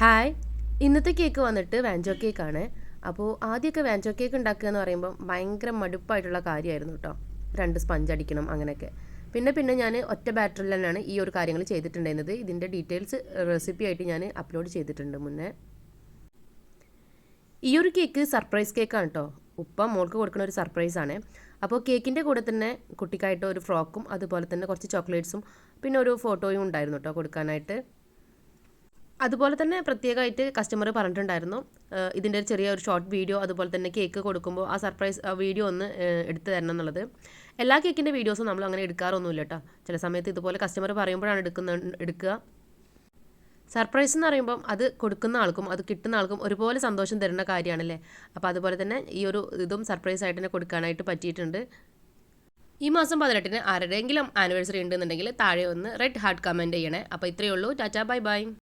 Hi ഇന്നത്തെ cake വന്നിട്ട് വാഞ്ചോ കേക്കാണ് അപ്പോൾ ആദ്യമൊക്കെ വാഞ്ചോ കേക്ക് ഉണ്ടാക്കുക എന്ന് പറയുമ്പോൾ ഭയങ്കര മടുപ്പായിട്ടുള്ള കാര്യമായിരുന്നു കേട്ടോ രണ്ട് സ്പഞ്ച് അടിക്കണം അങ്ങനെയൊക്കെ. പിന്നെ പിന്നെ ഞാൻ ഒറ്റ ബാറ്ററിൽ തന്നെയാണ് ഈ ഒരു കാര്യങ്ങൾ ചെയ്തിട്ടുണ്ടായിരുന്നത്. ഇതിന്റെ ഡീറ്റെയിൽസ് റെസിപ്പി ആയിട്ട് ഞാൻ അപ്ലോഡ് ചെയ്തിട്ടുണ്ട് മുന്നേ. ഈ ഒരു കേക്ക് സർപ്രൈസ് കേക്കാണ് കേട്ടോ ഉപ്പ മോൾക്ക് കൊടുക്കുന്ന ഒരു സർപ്രൈസ് ആണ്. അപ്പോൾ കേക്കിന്റെ കൂടെ തന്നെ കുട്ടിക്കായിട്ട് ഒരു ഫ്രോക്കും അതുപോലെ തന്നെ കുറച്ച് ചോക്ലേറ്റ്സും പിന്നെ ഒരു ഫോട്ടോയും ഉണ്ടായിരുന്നു കേട്ടോ കൊടുക്കാനായിട്ട്. അതുപോലെ തന്നെ പ്രത്യേകമായിട്ട് കസ്റ്റമർ പറഞ്ഞിട്ടുണ്ടായിരുന്നു ഇതിന്റെ ഒരു ചെറിയ ഒരു ഷോർട്ട് വീഡിയോ അതുപോലെ തന്നെ കേക്ക് കൊടുക്കുമ്പോൾ ആ സർപ്രൈസ് വീഡിയോ ഒന്ന് എടുത്ത് തരണം എന്നുള്ളത്. എല്ലാ കേക്കിന്റെ വീഡിയോസും നമ്മൾ അങ്ങനെ എടുക്കാറൊന്നുമില്ല കേട്ടോ ചില സമയത്ത് ഇതുപോലെ കസ്റ്റമർ പറയുമ്പോഴാണ് എടുക്കുന്ന എടുക്കുക. സർപ്രൈസ് എന്ന് പറയുമ്പം അത് കൊടുക്കുന്ന ആൾക്കും അത് കിട്ടുന്ന ആൾക്കും ഒരുപോലെ സന്തോഷം തരുന്ന കാര്യമാണല്ലേ? അപ്പോൾ അതുപോലെ തന്നെ ഈ ഒരു ഇതും സർപ്രൈസ് ആയിട്ട് തന്നെ കൊടുക്കാനായിട്ട് പറ്റിയിട്ടുണ്ട്. ഈ മാസം പതിനെട്ടിന് ആരുടെയെങ്കിലും ആനിവേഴ്സറി ഉണ്ടെന്നുണ്ടെങ്കിൽ താഴെ ഒന്ന് റെഡ് ഹാർട്ട് കമന്റ് ചെയ്യണേ. അപ്പോൾ ഇത്രയേ ഉള്ളൂ. Tata bye bye.